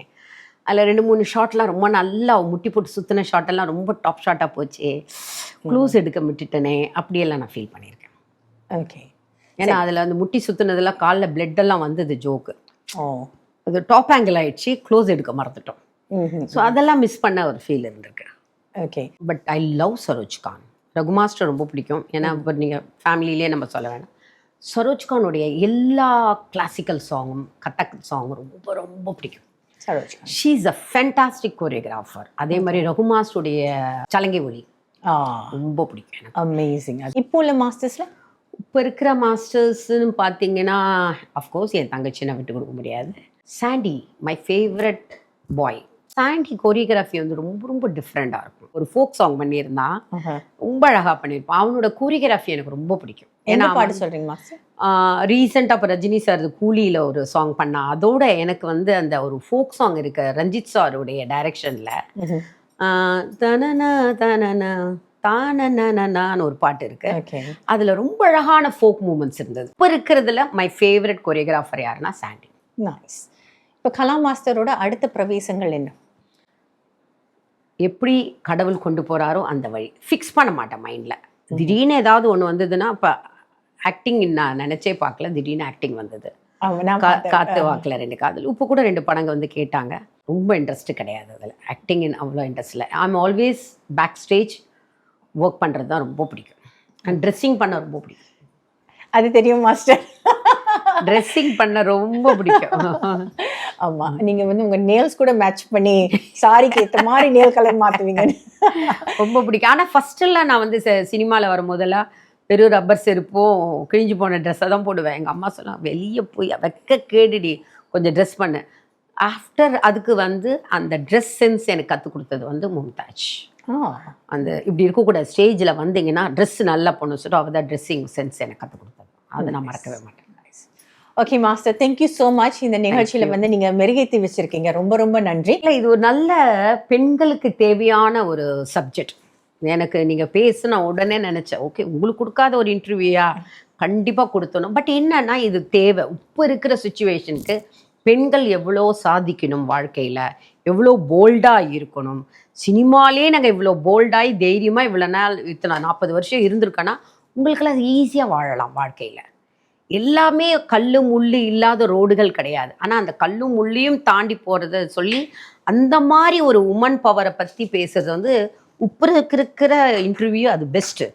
அதில் ரெண்டு மூணு ஷாட்லாம் ரொம்ப நல்லா முட்டி போட்டு சுற்றின ஷாட்டெல்லாம் ரொம்ப டாப் ஷாட்டாக போச்சு. க்ளூஸ் எடுக்க விட்டுட்டனே அப்படியெல்லாம் நான் ஃபீல் பண்ணியிருக்கேன். ஓகே ஏன்னா அதில் அந்த முட்டி சுற்றுனதெல்லாம் காலில் எல்லாம் வந்தது ஜோக்கு அது டாப் ஆங்கிள் ஆயிடுச்சு க்ளோஸ் எடுக்க மறந்துட்டோம். ஸோ அதெல்லாம் மிஸ் பண்ண ஒரு ஃபீல் இருந்திருக்கு. Okay but I love Saroj Khan Raghu master ரொம்ப பிடிக்கும். ஏன்னா இப்போ நீங்கள் ஃபேமிலியிலே நம்ம சொல்ல வேணாம். சரோஜ் கானுடைய எல்லா கிளாசிக்கல் சாங்கும் கத்தக் சாங்கும் ரொம்ப ரொம்ப பிடிக்கும். Saroj she is a fantastic choreographer அதே மாதிரி ரகு மாஸ்டருடைய சலங்கை ஆ. ரொம்ப பிடிக்கும் எனக்கு. அமேசிங் இப்போ உள்ள மாஸ்டர்ஸில் இப்போ இருக்கிற மாஸ்டர்ஸ்னு பார்த்தீங்கன்னா அஃப்கோர்ஸ் என் தங்கச்சினை விட்டு கொடுக்க முடியாது. Sandy my favourite boy Sandy choreography வந்து ரொம்ப ரொம்ப டிஃப்ரெண்ட்டாக இருக்கும். ஒரு ஃபோக் சாங் பண்ணியிருந்தான் ரொம்ப அழகாக பண்ணியிருப்பான் அவனோட கொரியோகிராஃபி எனக்கு ரொம்ப பிடிக்கும். என்ன ஏன்னா பாட்டு சொல்கிறீங்க மாஸ்டர்? ரீசெண்டாக இப்போ ரஜினி சார் கூலியில் ஒரு சாங் பண்ணா அதோட எனக்கு வந்து அந்த ஒரு ஃபோக் சாங் இருக்கு ரஞ்சித் சாருடைய டைரக்ஷனில் தனன தனன தானனனன்னு ஒரு பாட்டு இருக்கு. அதில் ரொம்ப அழகான ஃபோக் மூமெண்ட்ஸ் இருந்தது. இப்போ இருக்கிறதுல மை ஃபேவரட் கொரியோகிராஃபர் யாருன்னா சாண்டி நைஸ் இப்போ கலா மாஸ்டரோட அடுத்த பிரவேசங்கள் என்ன? எப்படி கடவுள் கொண்டு போறாரோ அந்த வழி. ஃபிக்ஸ் பண்ண மாட்டேன் மைண்டில் திடீர்னு ஏதாவது ஒன்று வந்ததுன்னா இப்போ ஆக்டிங் நான் நினச்சே பார்க்கல. திடீர்னு ஆக்டிங் வந்தது. காத்து வாக்கில் ரெண்டு காதல். இப்போ கூட ரெண்டு படங்க வந்து கேட்டாங்க. ரொம்ப இன்ட்ரெஸ்ட் கிடையாது அதில். ஆக்டிங் அவ்வளோ இன்ட்ரெஸ்ட் இல்லை. I'm always back stage work பண்ணுறது தான் ரொம்ப பிடிக்கும். அண்ட் ட்ரெஸ்ஸிங் பண்ண ரொம்ப பிடிக்கும். அது தெரியும் மாஸ்டர் ட்ரெஸ்ஸிங் பண்ண ரொம்ப பிடிக்கும். ஆமா. நீங்க வந்து உங்க நேல்ஸ் கூட மேட்ச் பண்ணி சாரிக்கு ஏத்த மாதிரி நேல் கலர் மாத்துவீங்க. ரொம்ப பிடிக்கும். ஆனால் ஃபஸ்ட்டெல்லாம் நான் வந்து சினிமாவில் வரும்போதெல்லாம் வெறும் ரப்பர் செருப்பும் கிழிஞ்சு போன ட்ரெஸ்ஸை தான் போடுவேன். எங்கள் அம்மா சொன்னாங்க வெளியே போய் வெக்க கேடுடி கொஞ்சம் ட்ரெஸ் பண்ணு. ஆஃப்டர் அதுக்கு வந்து அந்த ட்ரெஸ் சென்ஸ் எனக்கு கற்றுக் கொடுத்தது வந்து மும்தாஜ் அந்த இப்படி இருக்கக்கூடாது. ஸ்டேஜில் வந்தீங்கன்னா ட்ரெஸ் நல்லா பண்ணணும் சொல்லிட்டு அவள் தான் ட்ரெஸ்ஸிங் சென்ஸ் எனக்கு கற்றுக் கொடுத்தது. அதை நான் மறக்கவே மாட்டேன். Okay master thank you so much இந்த நிகழ்ச்சியில வந்து நீங்க மெருகேத்தி வச்சிருக்கீங்க. ரொம்ப ரொம்ப நன்றி. இல்லை இது ஒரு நல்ல பெண்களுக்கு தேவையான ஒரு சப்ஜெக்ட் எனக்கு நீங்கள் பேச நான் உடனே நினச்சேன். ஓகே உங்களுக்கு கொடுக்காத ஒரு இன்டர்வியூயா கண்டிப்பாக கொடுத்தணும். பட் என்னன்னா இது தேவை. இப்போ இருக்கிற சுச்சுவேஷனுக்கு பெண்கள் எவ்வளோ சாதிக்கணும் வாழ்க்கையில்? எவ்வளோ போல்டாக இருக்கணும்? சினிமாலே நாங்கள் இவ்வளோ போல்டாகி தைரியமாக இவ்வளோ நாள் இத்தனை நாற்பது வருஷம் இருந்திருக்கோன்னா உங்களுக்கெல்லாம் ஈஸியாக வாழலாம் வாழ்க்கையில். எல்லாமே கல்லு முள்ளு இல்லாத ரோடுகள் கிடையாது. ஆனால் அந்த கல்லும் முள்ளையும் தாண்டி போகிறத சொல்லி அந்த மாதிரி ஒரு உமன் பவரை பற்றி பேசுறது வந்து உப்பு இருக்கிற இன்டர்வியூ அது பெஸ்ட்டு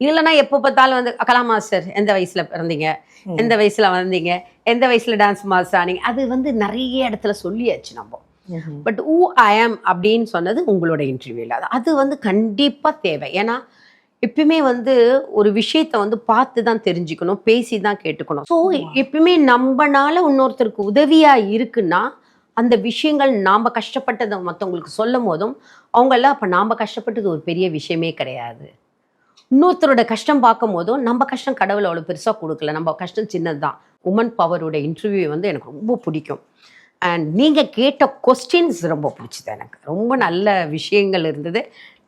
இல்லைன்னா எப்போ பார்த்தாலும் வந்து கலா மாஸ்டர் எந்த வயசில் பிறந்தீங்க? எந்த வயசில் வந்தீங்க எந்த வயசில் டான்ஸ் மாஸ்டர் ஆனீங்க? அது வந்து நிறைய இடத்துல சொல்லியாச்சு நம்ம. பட் ஊ ஐ ஆம் அப்படின்னு சொன்னது உங்களோட இன்டர்வியூல அது அது வந்து கண்டிப்பா தேவை. ஏன்னா எப்பயுமே வந்து ஒரு விஷயத்த வந்து பார்த்து தான் தெரிஞ்சுக்கணும் பேசி தான் கேட்டுக்கணும் ஸோ எப்பயுமே நம்மனால இன்னொருத்தருக்கு உதவியா இருக்குன்னா அந்த விஷயங்கள் நாம கஷ்டப்பட்டதை மற்றவங்களுக்கு சொல்லும் போதும் அவங்கெல்லாம் அப்போ நாம கஷ்டப்பட்டது ஒரு பெரிய விஷயமே கிடையாது. இன்னொருத்தரோட கஷ்டம் பார்க்கும் போதும் நம்ம கஷ்டம் கடவுள் அவ்வளோ பெருசாக கொடுக்கல நம்ம கஷ்டம் சின்னது தான் உமன் பவரோட இன்டர்வியூ வந்து எனக்கு ரொம்ப பிடிக்கும். அண்ட் நீங்கள் கேட்ட கொஸ்டின்ஸ் ரொம்ப பிடிச்சது எனக்கு. ரொம்ப நல்ல விஷயங்கள் இருந்தது.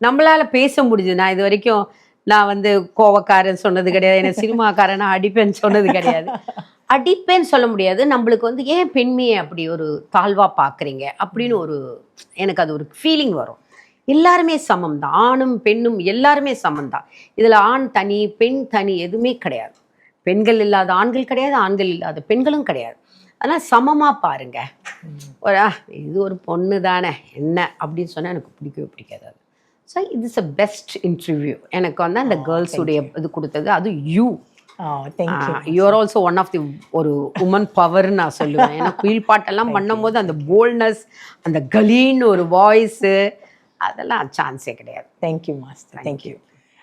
நம்மளால் பேச முடியுது நான் இது வரைக்கும் நான் வந்து கோவக்காரன் சொன்னது கிடையாது. என்ன சினிமாக்காரன் அடிப்பேன் அடிப்பேன்னு சொன்னது கிடையாது. அடிப்பேன்னு சொல்ல முடியாது. நம்மளுக்கு வந்து ஏன் பெண்மையை அப்படி ஒரு தாழ்வாக பார்க்குறீங்க அப்படின்னு ஒரு எனக்கு அது ஒரு ஃபீலிங் வரும். எல்லாருமே சமம் தான் ஆணும் பெண்ணும் எல்லாருமே சமம் தான் இதில் ஆண் தனி பெண் தனி எதுவுமே கிடையாது. பெண்கள் இல்லாத ஆண்கள் கிடையாது ஆண்கள் இல்லாத பெண்களும் கிடையாது. அதனால் சமமாக பாருங்க. ஒரு இது ஒரு பொண்ணு தானே என்ன? அப்படின்னு சொன்னால் எனக்கு பிடிக்கவே பிடிக்காது so it's a best interview எனக்கு வந்து அந்த கேர்ள்ஸுடைய இது கொடுத்தது அது you you are also one of the ஒரு உமன் பவர்னு நான் சொல்லுவேன். ஏன்னா குயில் பாட்டெல்லாம் பண்ணும்போது அந்த போல்ட்னஸ் அந்த கலீன்னு ஒரு வாய்ஸு அதெல்லாம் சான்ஸே கிடையாது. தேங்க்யூ மாஸ்டர் தேங்க்யூ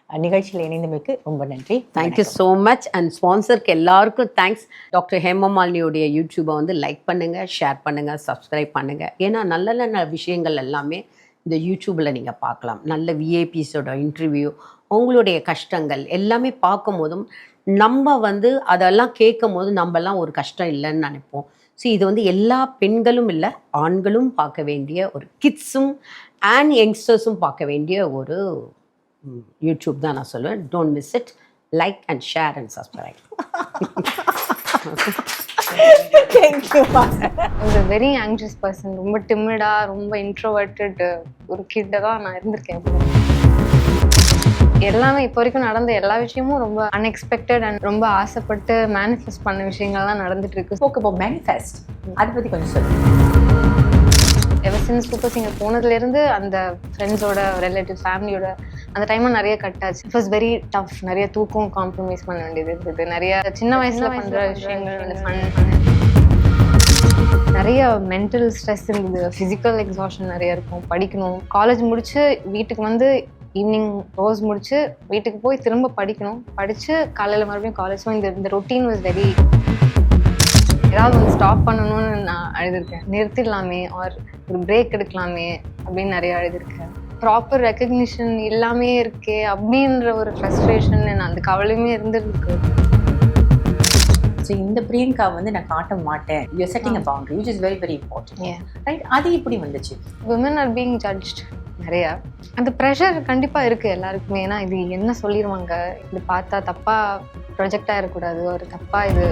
நிகழ்ச்சியில் இணைந்தமைக்கு ரொம்ப நன்றி. Thank you so much and ஸ்பான்சருக்கு எல்லாருக்கும் தேங்க்ஸ் டாக்டர் ஹேமமாலினியோடைய யூடியூப்பை வந்து லைக் பண்ணுங்கள் ஷேர் பண்ணுங்கள் சப்ஸ்கிரைப் பண்ணுங்கள் ஏன்னா நல்ல நல்ல விஷயங்கள் எல்லாமே இந்த யூடியூப்பில் நீங்கள் பார்க்கலாம். நல்ல விஐபிஸோட இன்டர்வியூ அவங்களுடைய கஷ்டங்கள் எல்லாமே பார்க்கும் போதும் நம்ம வந்து அதெல்லாம் கேட்கும் போது நம்மலாம் ஒரு கஷ்டம் இல்லைன்னு நினைப்போம். ஸோ இது வந்து எல்லா பெண்களும் இல்லை ஆண்களும் பார்க்க வேண்டிய ஒரு கிட்ஸும் அண்ட் யங்ஸ்டர்ஸும் பார்க்க வேண்டிய ஒரு யூடியூப் தான் நான் சொல்லுவேன் don't miss it like and share and subscribe thank you ஒரு வெரி ஆங்ஷியஸ் பர்சன் ரொம்ப டிமிடா ரொம்ப இன்ட்ரோவர்ட்டட் ஒரு கிட்ட தான் நான் இருந்திருக்கேன். எல்லாமே இப்போ வரைக்கும் நடந்த எல்லா விஷயமும் ரொம்ப அன்எக்ஸ்பெக்டட் அண்ட் ரொம்ப ஆசைப்பட்டு மேனிஃபெஸ்ட் பண்ண விஷயங்கள்லாம் நடந்துட்டு இருக்கு. ஸ்போக் அபவுட் மேனிஃபெஸ்ட் அதை பற்றி கொஞ்சம் சொல்லுங்க எவர் சின்ஸ் சூப்பர் சிங்கர் போனதுலேருந்து அந்த ஃப்ரெண்ட்ஸோட ரிலேட்டிவ் ஃபேமிலியோட அந்த டைம்ல நிறைய கட் ஆச்சு. இட் வாஸ் வெரி டஃப் நிறைய தூக்கம் காம்ப்ரமைஸ் பண்ண வேண்டியது இருந்தது. நிறைய சின்ன வயசுல பண்ற விஷயங்கள் அந்த ஃபன் நிறைய மென்டல் ஸ்ட்ரெஸ் இருந்தது. ஃபிசிக்கல் எக்ஸாஷன் நிறைய இருக்கும். படிக்கணும். காலேஜ் முடிச்சு வீட்டுக்கு வந்து ஈவினிங் ரோஸ் முடிச்சு வீட்டுக்கு போய் திரும்ப படிக்கணும். படிச்சு காலையில மறுபடியும் காலேஜ் இந்த இந்த ரொட்டீன் வாஸ் வெரி ஏதாவது வந்து ஸ்டாப் பண்ணணும்னு நான் அழுதுருக்கேன் நிறுத்திடலாமே ஆர் ஒரு பிரேக் எடுக்கலாமே அப்படின்னு நிறைய அழுதுருக்கேன் ப்ராப்பர் ரெக்கக்னிஷன் எல்லாமே இருக்கே அப்படின்ற ஒரு ஃப்ரஸ்ட்ரேஷன் அந்த கவலையுமே இருந்திருக்கு. ஸோ இந்த பிரியங்கா வந்து நான் காட்ட மாட்டேன். You setting a boundary which is very very important. Right அது இப்படி வந்துச்சு? விமன் ஆர் பீங் ஜட்ஜ்ட் நிறைய. அந்த ப்ரெஷர் கண்டிப்பா இருக்கு எல்லாருக்குமே. ஏன்னா இது என்ன சொல்லிடுவாங்க இது பார்த்தா தப்பா ப்ரொஜெக்ட் ஆயிடக்கூடாது ஒரு தப்பா இது